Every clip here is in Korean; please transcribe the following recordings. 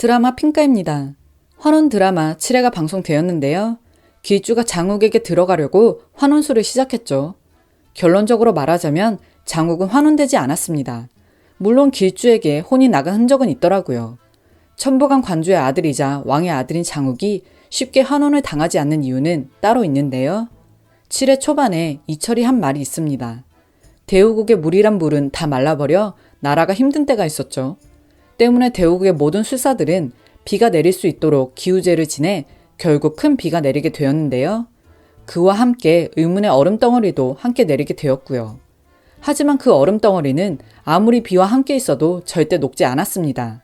드라마 핑가입니다. 환원 드라마 7회가 방송되었는데요. 길주가 장욱에게 들어가려고 환원수를 시작했죠. 결론적으로 말하자면 장욱은 환원되지 않았습니다. 물론 길주에게 혼이 나간 흔적은 있더라고요. 천부강 관주의 아들이자 왕의 아들인 장욱이 쉽게 환원을 당하지 않는 이유는 따로 있는데요. 7회 초반에 이철이 한 말이 있습니다. 대우국의 물이란 물은 다 말라버려 나라가 힘든 때가 있었죠. 때문에 대우국의 모든 술사들은 비가 내릴 수 있도록 기우제를 지내 결국 큰 비가 내리게 되었는데요. 그와 함께 의문의 얼음 덩어리도 함께 내리게 되었고요. 하지만 그 얼음 덩어리는 아무리 비와 함께 있어도 절대 녹지 않았습니다.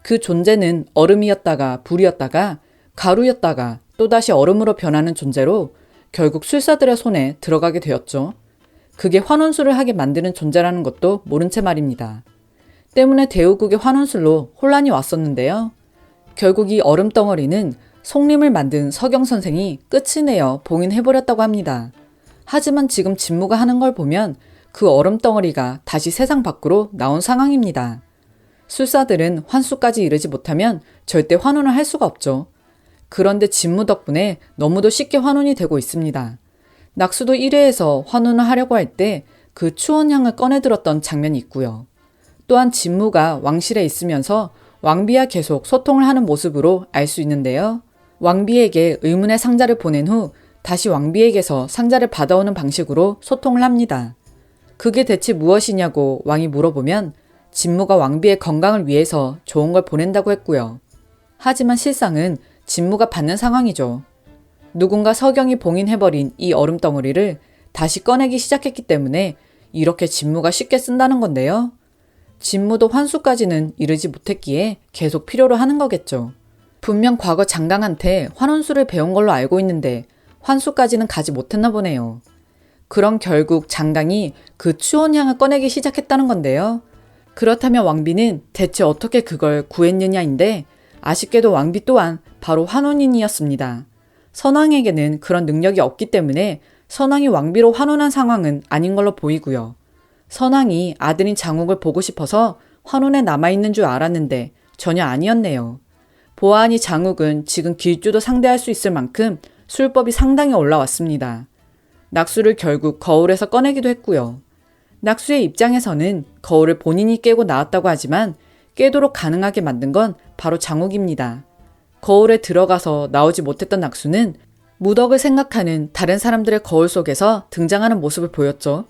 그 존재는 얼음이었다가 불이었다가 가루였다가 또다시 얼음으로 변하는 존재로 결국 술사들의 손에 들어가게 되었죠. 그게 환원술을 하게 만드는 존재라는 것도 모른 채 말입니다. 때문에 대우국의 환원술로 혼란이 왔었는데요. 결국 이 얼음 덩어리는 송림을 만든 서경 선생이 끝을 내어 봉인해버렸다고 합니다. 하지만 지금 진무가 하는 걸 보면 그 얼음 덩어리가 다시 세상 밖으로 나온 상황입니다. 술사들은 환수까지 이르지 못하면 절대 환원을 할 수가 없죠. 그런데 진무 덕분에 너무도 쉽게 환원이 되고 있습니다. 낙수도 1회에서 환원을 하려고 할 때 그 추원향을 꺼내들었던 장면이 있고요. 또한 진무가 왕실에 있으면서 왕비와 계속 소통을 하는 모습으로 알 수 있는데요. 왕비에게 의문의 상자를 보낸 후 다시 왕비에게서 상자를 받아오는 방식으로 소통을 합니다. 그게 대체 무엇이냐고 왕이 물어보면 진무가 왕비의 건강을 위해서 좋은 걸 보낸다고 했고요. 하지만 실상은 진무가 받는 상황이죠. 누군가 서경이 봉인해버린 이 얼음 덩어리를 다시 꺼내기 시작했기 때문에 이렇게 진무가 쉽게 쓴다는 건데요. 진무도 환수까지는 이르지 못했기에 계속 필요로 하는 거겠죠. 분명 과거 장강한테 환원수를 배운 걸로 알고 있는데 환수까지는 가지 못했나 보네요. 그럼 결국 장강이 그 추원향을 꺼내기 시작했다는 건데요. 그렇다면 왕비는 대체 어떻게 그걸 구했느냐인데 아쉽게도 왕비 또한 바로 환원인이었습니다. 선왕에게는 그런 능력이 없기 때문에 선왕이 왕비로 환원한 상황은 아닌 걸로 보이고요. 선왕이 아들인 장욱을 보고 싶어서 환원에 남아있는 줄 알았는데 전혀 아니었네요. 보아하니 장욱은 지금 길주도 상대할 수 있을 만큼 술법이 상당히 올라왔습니다. 낙수를 결국 거울에서 꺼내기도 했고요. 낙수의 입장에서는 거울을 본인이 깨고 나왔다고 하지만 깨도록 가능하게 만든 건 바로 장욱입니다. 거울에 들어가서 나오지 못했던 낙수는 무덕을 생각하는 다른 사람들의 거울 속에서 등장하는 모습을 보였죠.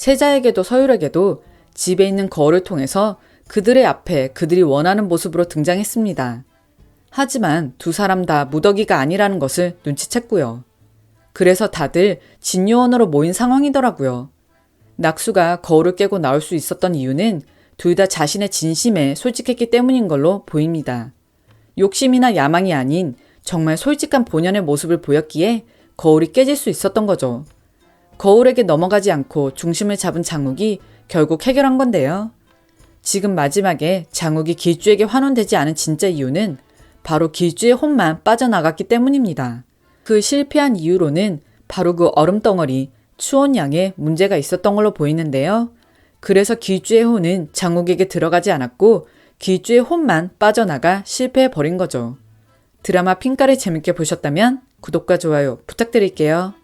세자에게도 서율에게도 집에 있는 거울을 통해서 그들의 앞에 그들이 원하는 모습으로 등장했습니다. 하지만 두 사람 다 무더기가 아니라는 것을 눈치챘고요. 그래서 다들 진요원으로 모인 상황이더라고요. 낙수가 거울을 깨고 나올 수 있었던 이유는 둘 다 자신의 진심에 솔직했기 때문인 걸로 보입니다. 욕심이나 야망이 아닌 정말 솔직한 본연의 모습을 보였기에 거울이 깨질 수 있었던 거죠. 거울에게 넘어가지 않고 중심을 잡은 장욱이 결국 해결한 건데요. 지금 마지막에 장욱이 길주에게 환원되지 않은 진짜 이유는 바로 길주의 혼만 빠져나갔기 때문입니다. 그 실패한 이유로는 바로 그 얼음덩어리 추원양에 문제가 있었던 걸로 보이는데요. 그래서 길주의 혼은 장욱에게 들어가지 않았고 길주의 혼만 빠져나가 실패해버린 거죠. 드라마 핑가를 재밌게 보셨다면 구독과 좋아요 부탁드릴게요.